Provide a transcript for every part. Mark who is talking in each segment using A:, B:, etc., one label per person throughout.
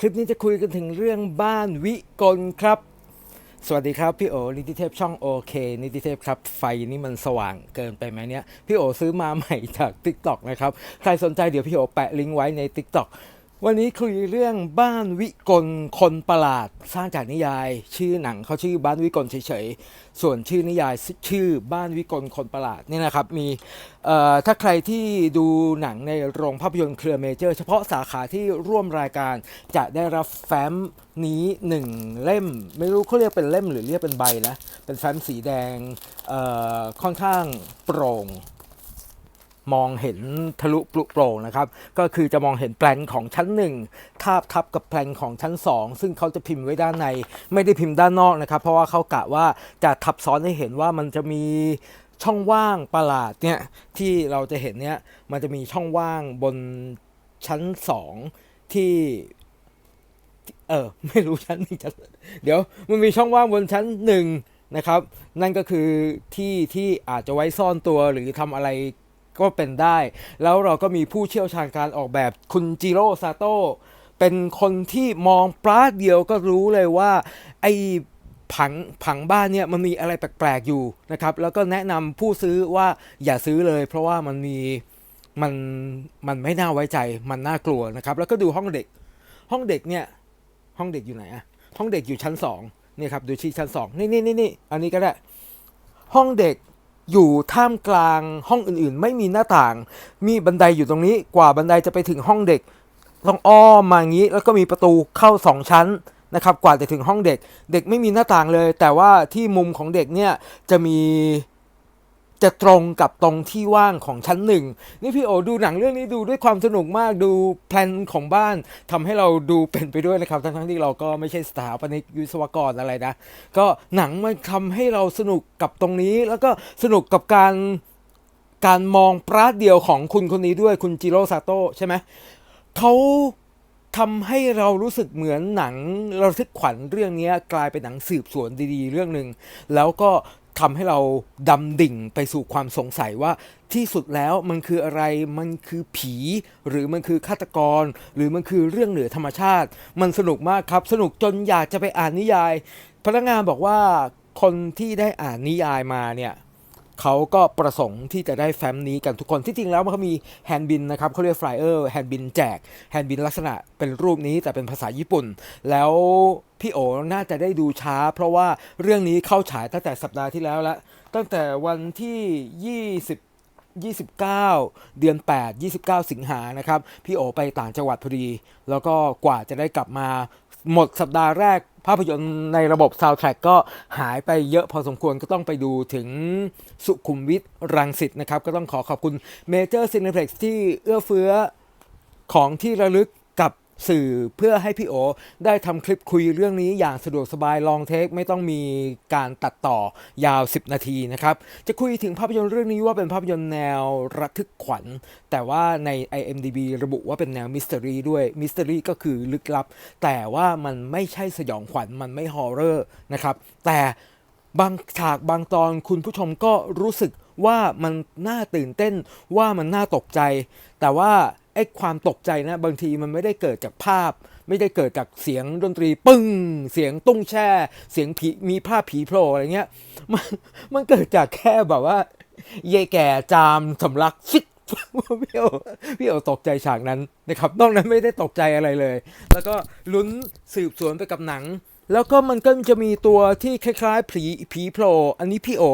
A: คลิปนี้จะคุยกันถึงเรื่องบ้านวิกลครับ สวัสดีครับพี่โอนิติเทพช่องโอเคนิติเทพครับ ไฟนี่มันสว่างเกินไปไหมเนี่ย พี่โอซื้อมาใหม่จาก t ิ k t o อกนะครับ ใครสนใจเดี๋ยวพี่โอแปะลิงก์ไว้ใน t ิ k t o อก วันนี้คุยเรื่องบ้านวิกลคนประหลาดสร้างจากนิยาย ชื่อหนังเขาชื่อบ้านวิกลเฉยๆส่วนชื่อนิยายชื่อบ้านวิกลคนประหลาดนี่นะครับมีถ้าใครที่ดูหนังในโรงภาพยนตร์เครือเมเจอร์ เฉพาะสาขาที่ร่วมรายการจะได้รับแฟ้มนี้หนึ่งเล่ม ไม่รู้เขาเรียกเป็นเล่มหรือเรียกเป็นใบนะเป็นแฟ้มสีแดงค่อนข้างโปร่ง มองเห็นทะลุปลุโปร่งนะครับ ก็คือจะมองเห็นแปลนของชั้นหนึ่งทาบทับกับแปลนของชั้น 2 ซึ่งเขาจะพิมพ์ไว้ด้านใน ไม่ได้พิมพ์ด้านนอกนะครับ เพราะว่าเขากะว่าจะทับซ้อนให้เห็นว่ามันจะมีช่องว่างประหลาดเนี่ยที่เราจะเห็นเนี่ยมันจะมีช่องว่างบนชั้น 2 ที่เออไม่รู้ชั้นหนึ่งชั้นเดี๋ยวมันมีช่องว่างบนชั้นหนึ่งนะครับ นั่นก็คือที่ที่อาจจะไว้ซ่อนตัวหรือทำอะไร ก็เป็นได้ แล้วเราก็มีผู้เชี่ยวชาญการออกแบบคุณจิโร่ซาโต้เป็นคนที่มองปลาดเดียวก็รู้เลยว่าไอผังผังบ้านเนี่ยมันมีอะไรแปลกๆอยู่นะครับ แล้วก็แนะนำผู้ซื้อว่าอย่าซื้อเลย เพราะว่ามันมีมันมันไม่น่าไว้ใจมันน่ากลัวนะครับ แล้วก็ดูห้องเด็ก ห้องเด็กเนี่ยห้องเด็กอยู่ไหนอะห้องเด็กอยู่ชั้นสองนี่ครับดูชี้ชั้นสองนี่นี่นี่นี่อันนี้ก็ได้ ห้องเด็ก อยู่ท่ามกลางห้องอื่นๆ ไม่มีหน้าต่าง มีบันไดอยู่ตรงนี้กว่าบันไดจะไปถึงห้องเด็ก ต้องอ้อมมาอย่างนี้ แล้วก็มีประตูเข้าสองชั้นนะครับกว่าจะถึงห้องเด็ก เด็กไม่มีหน้าต่างเลย แต่ว่าที่มุมของเด็กเนี่ยจะมี จะตรงกับตรงที่ว่างของชั้นหนึ่งนี่พี่โอดูหนังเรื่องนี้ดูด้วยความสนุกมากดูแพลนของบ้านทำให้เราดูเป็นไปด้วยนะครับทั้งๆที่เราก็ไม่ใช่สถาปนิกวิศวกรอะไรนะ ก็หนังมันทำให้เราสนุกกับตรงนี้ แล้วก็สนุกกับการการมองปราดเดียวของคุณคนนี้ด้วยคุณจิโร่ซาโต้ใช่ไหมเขาทำให้เรารู้สึกเหมือนหนังระทึกขวัญเรื่องนี้กลายเป็นหนังสืบสวนดีๆ เรื่องหนึ่งแล้วก็ ทำให้เราดำดิ่งไปสู่ความสงสัยว่าที่สุดแล้วมันคืออะไร มันคือผี หรือมันคือฆาตกร หรือมันคือเรื่องเหนือธรรมชาติ มันสนุกมากครับ สนุกจนอยากจะไปอ่านนิยาย พนักงานบอกว่าคนที่ได้อ่านนิยายมาเนี่ย เขาก็ประสงค์ที่จะได้แฟ้มนี้กันทุกคนที่จริงแล้วมันก็มีแฮนด์บินนะครับเขาเรียกฟลายเออร์แฮนด์บินแจกแฮนด์บินลักษณะเป็นรูปนี้แต่เป็นภาษาญี่ปุ่น แล้วพี่โอน่าจะได้ดูช้า เพราะว่าเรื่องนี้เข้าฉายตั้งแต่สัปดาห์ที่แล้วละตั้งแต่วันที่ 20 29 เดือน 8 29 สิงหานะครับ พี่โอไปต่างจังหวัดพอดี แล้วก็กว่าจะได้กลับมาหมดสัปดาห์แรก ภาพยนตร์ในระบบ Soundtrack ก็หายไปเยอะพอสมควรก็ต้องไปดูถึงสุขุมวิทรังสิตนะครับ ก็ต้องขอขอบคุณเมเจอร์ซินเพ็กซ์ที่เอื้อเฟื้อของที่ระลึก สื่อเพื่อให้พี่โอได้ทำคลิปคุยเรื่องนี้อย่างสะดวกสบายลองเทคไม่ต้องมีการตัดต่อยาว 10 นาทีนะครับ จะคุยถึงภาพยนตร์เรื่องนี้ว่าเป็นภาพยนตร์แนวระทึกขวัญ แต่ว่าใน IMDB ระบุว่าเป็นแนวมิส t ต r y ด้วยมิส t ต r y ก็คือลึกลับ แต่ว่ามันไม่ใช่สยองขวัญมันไม่ฮอร์เรอร์นะครับแต่บางฉากบางตอนคุณผู้ชมก็รู้สึก ว่ามันน่าตื่นเต้นว่ามันน่าตกใจ แต่ว่าไอ้ความตกใจนะ บางทีมันไม่ได้เกิดจากภาพ ไม่ได้เกิดจากเสียงดนตรีปึ้ง เสียงตุ้งแช่ เสียงผีมีภาพผีโผล่อะไรเงี้ยมันมันเกิดจากแค่แบบว่า เยายแก่จามสำลักฟิตพี่โอพี่โอตกใจฉากนั้นนะครับนอกนั้นไม่ได้ตกใจอะไรเลย แล้วก็ลุ้นสืบสวนไปกับหนัง แล้วก็มันก็จะมีตัวที่คล้ายๆผีผีโผล่อันนี้พี่โอ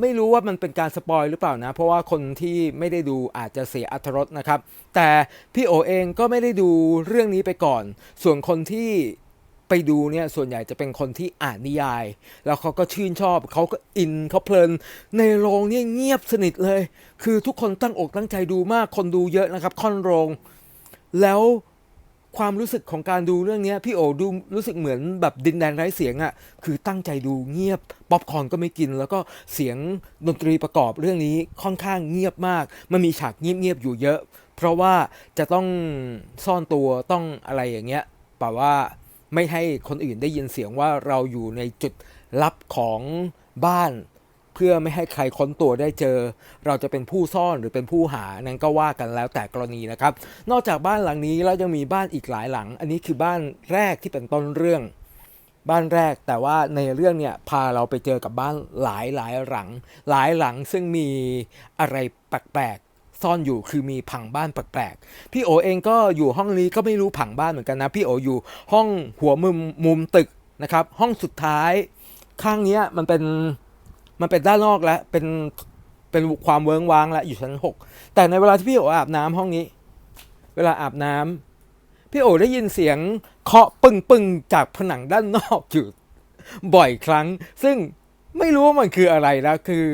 A: ไม่รู้ว่ามันเป็นการสปอยหรือเปล่านะ เพราะว่าคนที่ไม่ได้ดูอาจจะเสียอัธรสนะครับ แต่พี่โอเองก็ไม่ได้ดูเรื่องนี้ไปก่อน ส่วนคนที่ไปดูเนี่ยส่วนใหญ่จะเป็นคนที่อ่านนิยาย แล้วเขาก็ชื่นชอบเขาก็อินเขาเพลิน ในโรงเนี่ยเงียบสนิทเลย คือทุกคนตั้งอกตั้งใจดูมากคนดูเยอะนะครับค่อนโรง แล้ว ความรู้สึกของการดูเรื่องนี้พี่โอดูรู้สึกเหมือนแบบดินแดนไร้เสียงอะ่ะคือตั้งใจดูเงียบป๊อปคอร์นก็ไม่กิน แล้วก็เสียงดนตรีประกอบเรื่องนี้ค่อนข้างเงียบมาก มันมีฉากเงียบๆอยู่เยอะ เพราะว่าจะต้องซ่อนตัวต้องอะไรอย่างเงี้ยแปลว่าไม่ให้คนอื่นได้ยินเสียงว่าเราอยู่ในจุดลับของบ้าน เพื่อไม่ให้ใครค้นตัวได้เจอ เราจะเป็นผู้ซ่อนหรือเป็นผู้หานั้นก็ว่ากันแล้วแต่กรณีนะครับ นอกจากบ้านหลังนี้แล้วยังมีบ้านอีกหลายหลัง อันนี้คือบ้านแรกที่เป็นต้นเรื่อง บ้านแรกแต่ว่าในเรื่องเนี่ยพาเราไปเจอกับบ้านหลายหลายหลัง หลายหลังซึ่งมีอะไรแปลกๆซ่อนอยู่คือมีผังบ้านแปลกๆ พี่โอเองก็อยู่ห้องนี้ก็ไม่รู้ผังบ้านเหมือนกันนะ พี่โออยู่ห้องหัวมุมมุมตึกนะครับ ห้องสุดท้าย ข้างเนี้ยมันเป็น มันเป็นด้านนอกแล้วเป็นเป็นความเวิ้งว้างแล้วอยู่ชั้นหกแต่ในเวลาที่พี่โออาบน้ำห้องนี้ เวลาอาบน้ำพี่โอได้ยินเสียงเคาะปึ้งปึ้งๆจากผนังด้านนอกอยู่บ่อยครั้ง ซึ่งไม่รู้ว่ามันคืออะไรนะคือ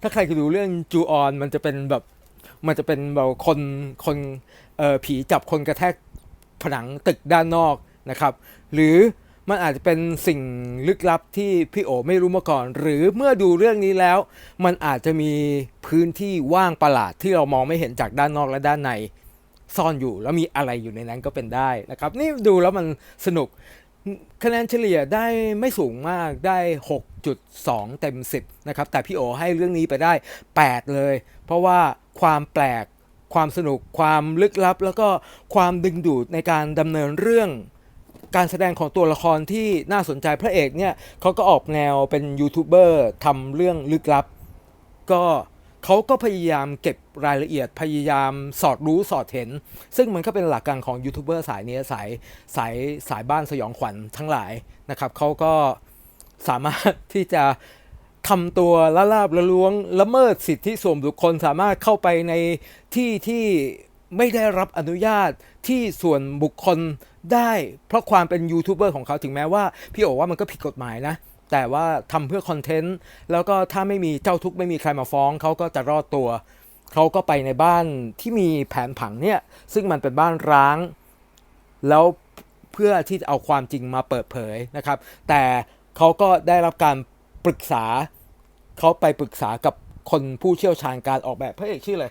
A: ถ้าใครเคยดูเรื่องจูออนมันจะเป็นแบบมันจะเป็นแบบคนคนเอ่อผีจับคนกระแทกผนังตึกด้านนอกนะครับ หรือ มันอาจจะเป็นสิ่งลึกลับที่พี่โอไม่รู้มาก่อน หรือเมื่อดูเรื่องนี้แล้ว มันอาจจะมีพื้นที่ว่างประหลาดที่เรามองไม่เห็นจากด้านนอกและด้านใน ซ่อนอยู่แล้วมีอะไรอยู่ในนั้นก็เป็นได้นะครับ นี่ดูแล้วมันสนุกคะแนนเฉลี่ยได้ไม่สูงมากได้ 6.2 เต็ม 10 นะครับ แต่พี่โอให้เรื่องนี้ไปได้ 8 เลย เพราะว่าความแปลก ความสนุก ความลึกลับ แล้วก็ความดึงดูดในการดำเนินเรื่อง การแสดงของตัวละครที่น่าสนใจพระเอกเนี่ยเขาก็ออกแนวเป็นยูทูบเบอร์ทำเรื่องลึกลับ ก็เขาก็พยายามเก็บรายละเอียดพยายามสอดรู้สอดเห็น ซึ่งมันก็เป็นหลักการของยูทูบเบอร์สายเนี้สายสายสายบ้านสยองขวัญทั้งหลายนะครับเขาก็สามารถที่จะทำตัวละลาบละล้วงละเมิดสิทธิส่วนบุคคลสามารถเข้าไปในที่ที่ ไม่ได้รับอนุญาตที่ส่วนบุคคลได้เพราะความเป็นยูทูบเบอร์ของเขาถึงแม้ว่า พี่โอว่ามันก็ผิดกฎหมายนะ แต่ว่าทำเพื่อคอนเทนต์ แล้วก็ถ้าไม่มีเจ้าทุกข์ไม่มีใครมาฟ้องเขาก็จะรอดตัว เขาก็ไปในบ้านที่มีแผนผังเนี่ยซึ่งมันเป็นบ้านร้าง แล้วเพื่อที่จะเอาความจริงมาเปิดเผยนะครับ แต่เขาก็ได้รับการปรึกษา เขาไปปรึกษากับคนผู้เชี่ยวชาญการออกแบบพระเอกชื่ออะไร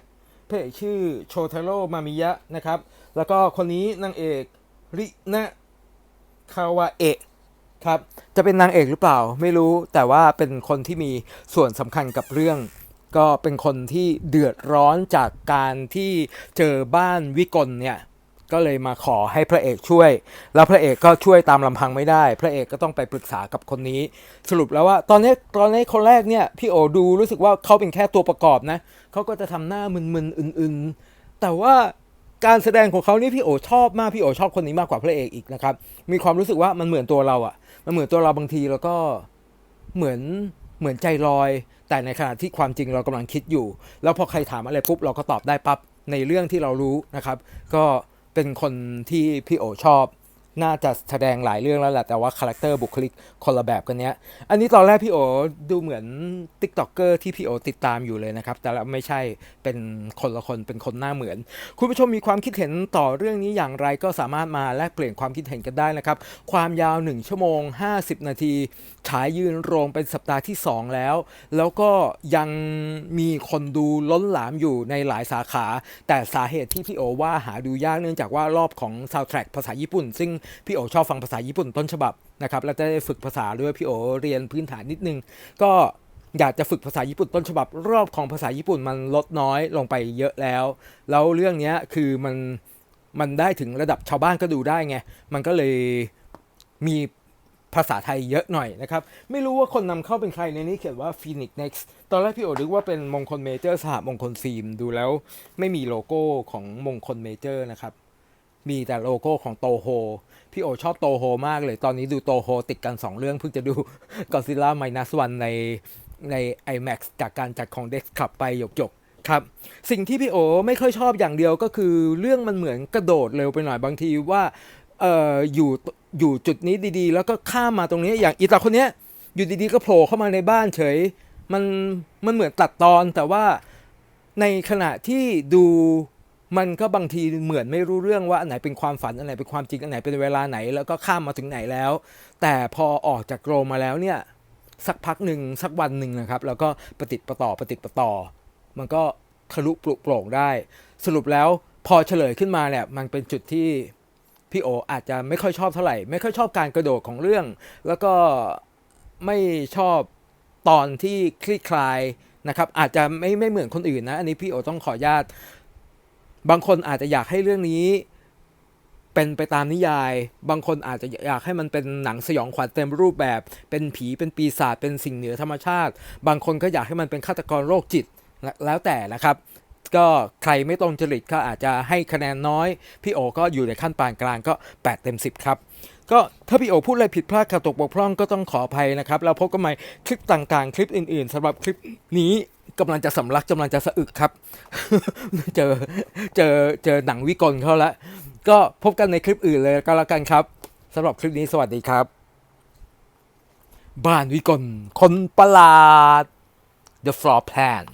A: พระเอกชื่อโชเทโรมามิยะนะครับ แล้วก็คนนี้นางเอกรินะคาวาเอะครับ จะเป็นนางเอกหรือเปล่าไม่รู้แต่ว่าเป็นคนที่มีส่วนสำคัญกับเรื่อง ก็เป็นคนที่เดือดร้อนจากการที่เจอบ้านวิกลเนี่ย ก็เลยมาขอให้พระเอกช่วย แล้วพระเอกก็ช่วยตามลำพังไม่ได้ พระเอกก็ต้องไปปรึกษากับคนนี้ สรุปแล้วว่าตอนนี้ตอนนี้คนแรกเนี่ยพี่โอดูรู้สึกว่าเขาเป็นแค่ตัวประกอบนะเขาก็จะทำหน้ามึนๆอื่นๆ แต่ว่าการแสดงของเขานี่พี่โอชอบมากพี่โอชอบคนนี้มากกว่าพระเอกอีกนะครับมีความรู้สึกว่ามันเหมือนตัวเราอะมันเหมือนตัวเราบางทีแล้วก็เหมือนเหมือนใจลอย แต่ในขณะที่ความจริงเรากำลังคิดอยู่ แล้วพอใครถามอะไรปุ๊บเราก็ตอบได้ปั๊บในเรื่องที่เรารู้นะครับ ก็ เป็นคนที่พี่โอชอบ น่าจะแสดงหลายเรื่องแล้วแหละแต่ว่าคาแรคเตอร์บุคลิกคนละแบบกันเนี้ย อันนี้ตอนแรกพี่โอดูเหมือนติ๊กต็อกเกอร์ที่พี่โอติดตามอยู่เลยนะครับ แต่แล้วไม่ใช่เป็นคนละคนเป็นคนหน้าเหมือน คุณผู้ชมมีความคิดเห็นต่อเรื่องนี้อย่างไรก็สามารถมาแลกเปลี่ยนความคิดเห็นกันได้นะครับ ความยาว 1 ชั่วโมง 50 นาทีฉายยืนโรงเป็นสัปดาห์ที่ 2 แล้ว แล้วก็ยังมีคนดูล้นหลามอยู่ในหลายสาขา แต่สาเหตุที่พี่โอว่าหาดูยากเนื่องจากว่ารอบของซาวด์แทร็กภาษาญี่ปุ่น ซึ่งพี่โอชอบฟังภาษาญี่ปุ่นต้นฉบับนะครับแล้วจะได้ฝึกภาษาด้วยพี่โอเรียนพื้นฐานนิดนึง ก็อยากจะฝึกภาษาญี่ปุ่นต้นฉบับ รอบของภาษาญี่ปุ่นมันลดน้อยลงไปเยอะแล้ว แล้วเรื่องนี้คือมันมันได้ถึงระดับชาวบ้านก็ดูได้ไง มันก็เลยมีภาษาไทยเยอะหน่อยนะครับ ไม่รู้ว่าคนนำเข้าเป็นใครในนี้เขียนว่า Phoenix Next ตอนแรกพี่โอนึกว่าเป็นมงคลเมเจอร์สหมงคลฟิล์มดูแล้ว ไม่มีโลโก้ของมงคลเมเจอร์นะครับ มีแต่โลโก้ของโตโฮ พี่โอชอบโตโฮมากเลย ตอนนี้ดูโตโฮติดกัน 2 เรื่อง เพิ่งจะดู Godzilla Minus One ในใน IMAX จากการจัดของ Dex ขับไปหยกๆครับ สิ่งที่พี่โอไม่ค่อยชอบอย่างเดียวก็คือเรื่องมันเหมือนกระโดดเร็วไปหน่อยบางทีว่าเอออยู่อยู่จุดนี้ดีๆ แล้วก็ข้ามมาตรงนี้อย่างอีตาคนเนี้ยอยู่ดีๆก็โผล่เข้ามาในบ้านเฉย มันมันเหมือนตัดตอนแต่ว่าในขณะที่ดู มันก็บางทีเหมือนไม่รู้เรื่องว่าอันไหนเป็นความฝันอันไหนเป็นความจริงอันไหนเป็นเวลาไหน แล้วก็ข้ามมาถึงไหนแล้ว แต่พอออกจากโรงมาแล้วเนี่ยสักพักหนึ่งสักวันหนึ่งนะครับ แล้วก็ปฏิดประต่อปฏิดประต่อ มันก็ทะลุปลุกโปร่งได้ สรุปแล้วพอเฉลยขึ้นมาเนี่ยมันเป็นจุดที่พี่โออาจจะไม่ค่อยชอบเท่าไหร่ ไม่ค่อยชอบการกระโดดของเรื่อง แล้วก็ไม่ชอบตอนที่คลี่คลายนะครับอาจจะไม่ไม่เหมือนคนอื่นนะ อันนี้พี่โอต้องขออนุญาต บางคนอาจจะอยากให้เรื่องนี้ เป็นไปตามนิยาย บางคนอาจจะอยากให้มันเป็นหนังสยองขวัญเต็มรูปแบบ เป็นผีเป็นปีศาจเป็นสิ่งเหนือธรรมชาติ บางคนก็อยากให้มันเป็นฆาตกรโรคจิตแล้วแต่นะครับ ก็ใครไม่ตรงจริตก็อาจจะให้คะแนนน้อย พี่โอก็อยู่ในขั้นปานกลางก็ 8 เต็ม 10 ครับก็ถ้าพี่โอพูดอะไรผิดพลาดขาดตกบกพร่องก็ต้องขออภัยนะครับ เราพบกันใหม่คลิปต่างๆ คลิปอื่นๆสำหรับคลิปนี้ กำลังจะสำลักกำลังจะสะอึกครับ เจอเจอเจอหนังวิกลเขาละก็พบกันในคลิปอื่นเลยก็แล้วกันครับสำหรับคลิปนี้สวัสดีครับ บ้านวิกลคนประหลาด The Floor Plan